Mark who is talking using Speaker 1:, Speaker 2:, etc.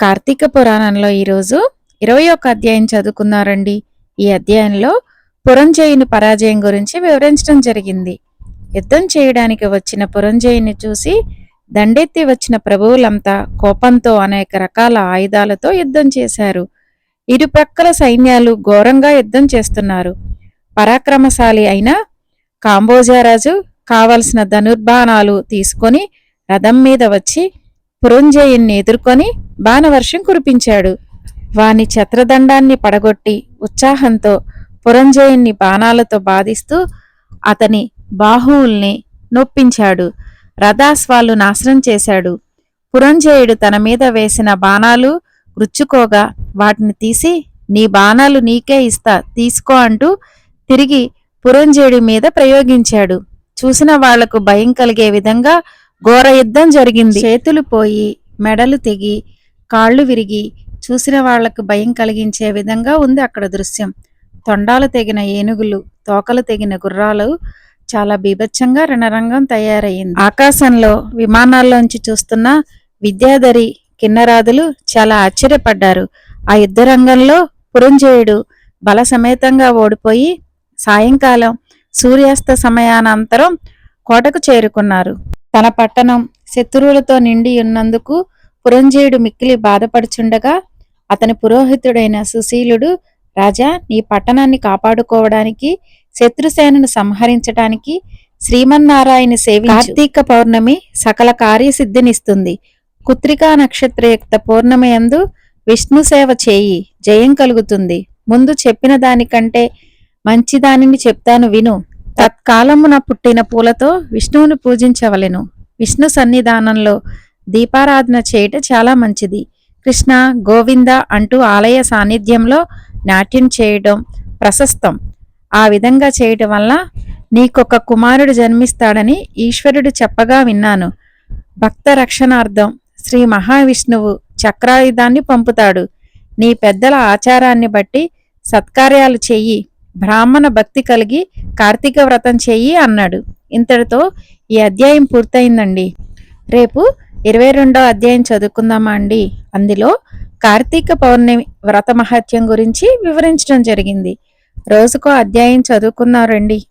Speaker 1: కార్తీక పురాణంలో ఈరోజు ఇరవై ఒక్క అధ్యాయం చదువుకున్నారండి. ఈ అధ్యాయంలో పురంజయుని పరాజయం గురించి వివరించడం జరిగింది. యుద్ధం చేయడానికి వచ్చిన పురంజయుని చూసి దండెత్తి వచ్చిన ప్రభువులంతా కోపంతో అనేక రకాల ఆయుధాలతో యుద్ధం చేశారు. ఇరుప్రక్కల సైన్యాలు ఘోరంగా యుద్ధం చేస్తున్నారు. పరాక్రమశాలి అయిన కాంబోజారాజు కావలసిన ధనుర్బాణాలు తీసుకొని రథం మీద వచ్చి పురంజయుణ్ణి ఎదుర్కొని బాణవర్షం కురిపించాడు. వాని ఛత్రదండాన్ని పడగొట్టి ఉత్సాహంతో పురంజయుణ్ణి బాణాలతో బాధిస్తూ అతని బాహువుల్ని నొప్పించాడు. రథాస్వాలు నాశనం చేశాడు. పురంజయుడు తన మీద వేసిన బాణాలు రుచ్చుకోగా వాటిని తీసి నీ బాణాలు నీకే ఇస్తా తీసుకో అంటూ తిరిగి పురంజయుడి మీద ప్రయోగించాడు. చూసిన వాళ్ళకు భయం కలిగే విధంగా ఘోర యుద్ధం జరిగింది. చేతులు పోయి మెడలు తెగి కాళ్ళు విరిగి చూసిన వాళ్ళకు భయం కలిగించే విధంగా ఉంది అక్కడ దృశ్యం. తొండాలు తెగిన ఏనుగులు తోకలు తెగిన గుర్రాలు చాలా బీభత్సంగా రణరంగం తయారయ్యింది. ఆకాశంలో విమానాల్లోంచి చూస్తున్న విద్యాధరి కిన్నరాదులు చాలా ఆశ్చర్యపడ్డారు. ఆ యుద్ధ రంగంలో పురంజయుడు బల సమేతంగా ఓడిపోయి సాయంకాలం సూర్యాస్త సమయానంతరం కోటకు చేరుకున్నారు. తన పట్టణం శత్రువులతో నిండి ఉన్నందుకు పురంజేయుడు మిక్కిలి బాధపడుచుండగా అతని పురోహితుడైన సుశీలుడు రాజా నీ పట్టణాన్ని కాపాడుకోవడానికి శత్రుసేనను సంహరించడానికి శ్రీమన్నారాయణ సేవి కార్తీక పౌర్ణమి సకల కార్యసిద్ధినిస్తుంది. కుత్రికా నక్షత్రయుక్త పౌర్ణమి యందు విష్ణు సేవ చేయి జయం కలుగుతుంది. ముందు చెప్పిన దానికంటే మంచి దానిని చెప్తాను విను. తత్కాలమున పుట్టిన పూలతో విష్ణువుని పూజించవలెను. విష్ణు సన్నిధానంలో దీపారాధన చేయట చాలా మంచిది. కృష్ణ గోవింద అంటూ ఆలయ సాన్నిధ్యంలో నాట్యం చేయడం ప్రశస్తం. ఆ విధంగా చేయటం వల్ల నీకొక కుమారుడు జన్మిస్తాడని ఈశ్వరుడు చెప్పగా విన్నాను. భక్త రక్షణార్థం శ్రీ మహావిష్ణువు చక్రాయుధాన్ని పంపుతాడు. నీ పెద్దల ఆచారాన్ని బట్టి సత్కార్యాలు చెయ్యి. బ్రాహ్మణ భక్తి కలిగి కార్తీక వ్రతం చెయ్యి అన్నాడు. ఇంతటితో ఈ అధ్యాయం పూర్తయిందండి. రేపు ఇరవై రెండో అధ్యాయం చదువుకుందామా అండి? అందులో కార్తీక పౌర్ణమి వ్రత మహత్యం గురించి వివరించడం జరిగింది. రోజుకో అధ్యాయం చదువుకున్నారండి.